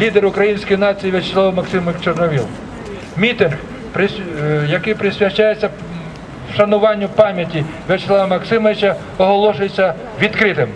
лідер української нації В'ячеслав Максимович Чорновіл. Мітинг, е, який присвячається вшануванню пам'яті В'ячеслава Максимовича, оголошується відкритим.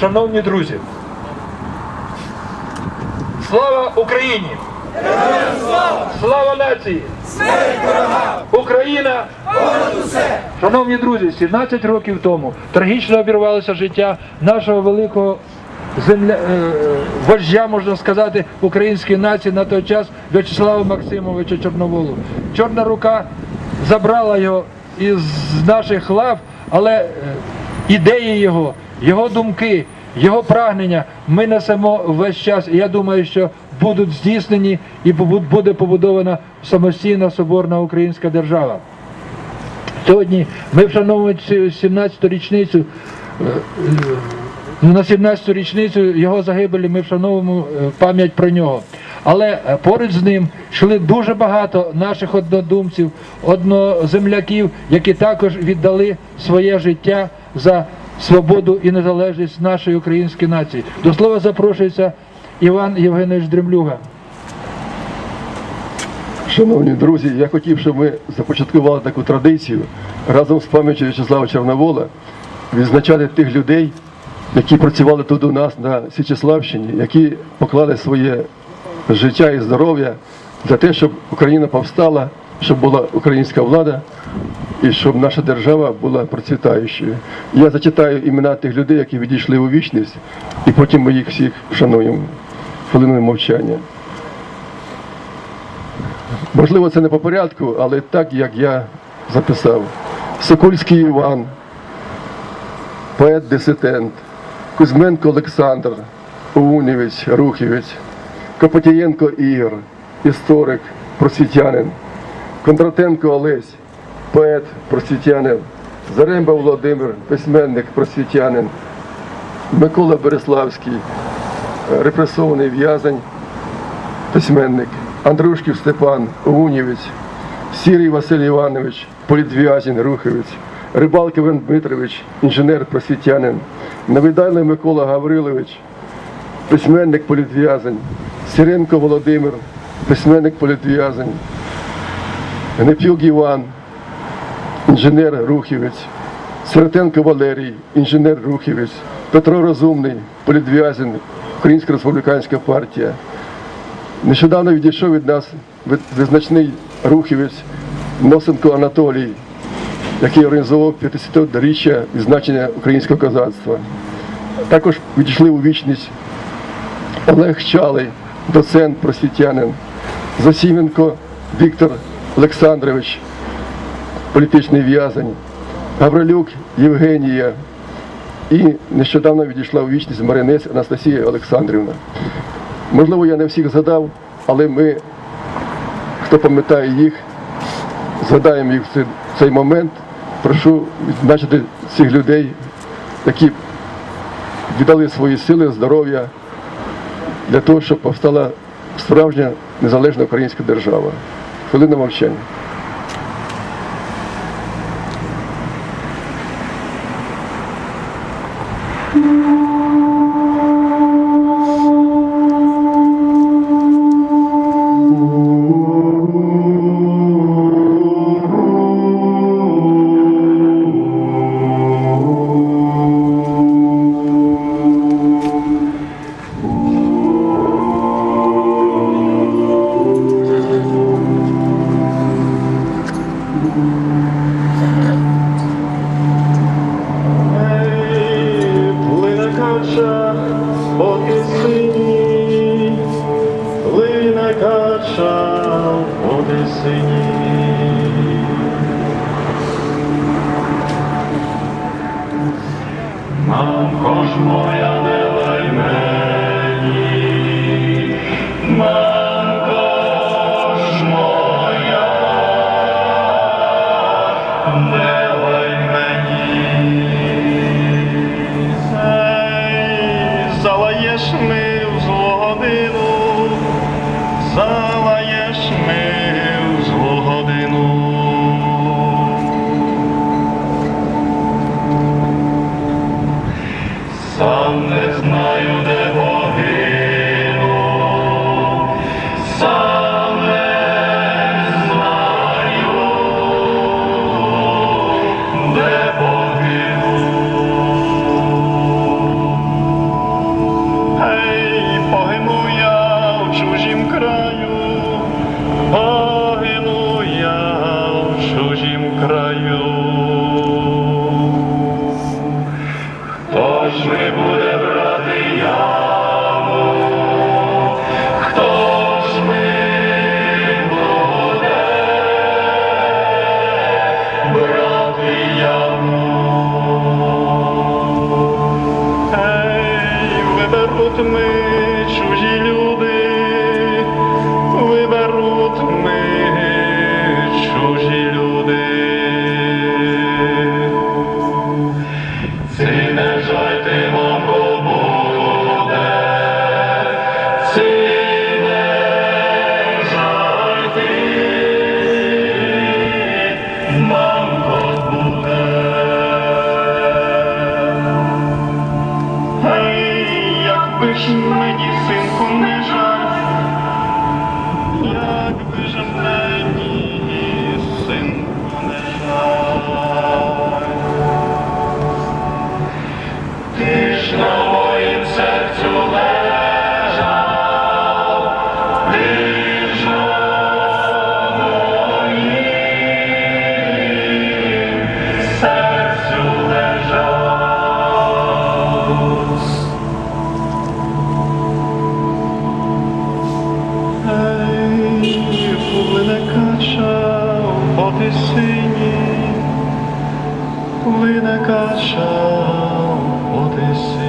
Шановні друзі, слава Україні! Слава нації! Україна! Шановні друзі, 17 років тому трагічно обірвалося життя нашого великого земля, е, вождя, можна сказати, української нації на той час В'ячеслава Максимовича Чорноволу. Чорна рука забрала його із наших лав, але е, ідеї його, його думки, його прагнення ми несемо весь час. І я думаю, що будуть здійснені і буде побудована самостійна соборна українська держава. Сьогодні ми вшановуємо цю 17-ту річницю. е, е, ну, На 17-ту річницю його загибелі ми вшановуємо е, пам'ять про нього. Але поруч з ним йшли дуже багато наших однодумців, одноземляків, які також віддали своє життя за свободу і незалежність нашої української нації. До слова запрошується Іван Євгенович Дремлюга. Шановні друзі, я хотів, щоб ми започаткували таку традицію разом з пам'яттю В'ячеслава Чорновола відзначати тих людей, які працювали тут у нас на Січеславщині, які поклали своє життя і здоров'я для те, щоб Україна повстала, щоб була українська влада і щоб наша держава була процвітаючою. Я зачитаю імена тих людей, які відійшли у вічність, і потім ми їх всіх вшануємо хвилиною мовчання. Можливо, це не по порядку, але так, як я записав. Сокольський Іван, поет-дисидент, Кузьменко Олександр, Унівець, Рухівець, Копотієнко Ігор, історик, просвітянин, Кондратенко Олесь, поет, просвітянин, Заремба Володимир, письменник, просвітянин, Микола Береславський, репресований в'язень, письменник, Андрушків Степан, Гунєвець, Сірий Василь Іванович, політв'язень, Руховець, Рибалк Іван Дмитрович, інженер просвітянин, Невидайлий Микола Гаврилович, письменник політв'язень, Сіренко Володимир, письменник політв'язень, Гнепюк Іван, інженер Рухівець, Сиротенко Валерій, інженер Рухівець, Петро Розумний, політв'язень, Українська республіканська партія. Нещодавно відійшов від нас визначний рухівець Носенко Анатолій, який організував 50-річчя відзначення українського козацтва. Також відійшли у вічність Олег Чалий, доцент просвітянин, Засіменко Віктор Олександрович, політичний в'язень, Гаврилюк Євгенія і нещодавно відійшла у вічність Маринець Анастасія Олександрівна. Можливо, я не всіх згадав, але ми, хто пам'ятає їх, згадаємо їх в цей, момент. Прошу відзначити цих людей, які віддали свої сили, здоров'я для того, щоб повстала справжня незалежна українська держава. Хвилина мовчання. По тисині. Мамко ж моя Ей, мені синку не жаль, по тисині, плине кача тисині.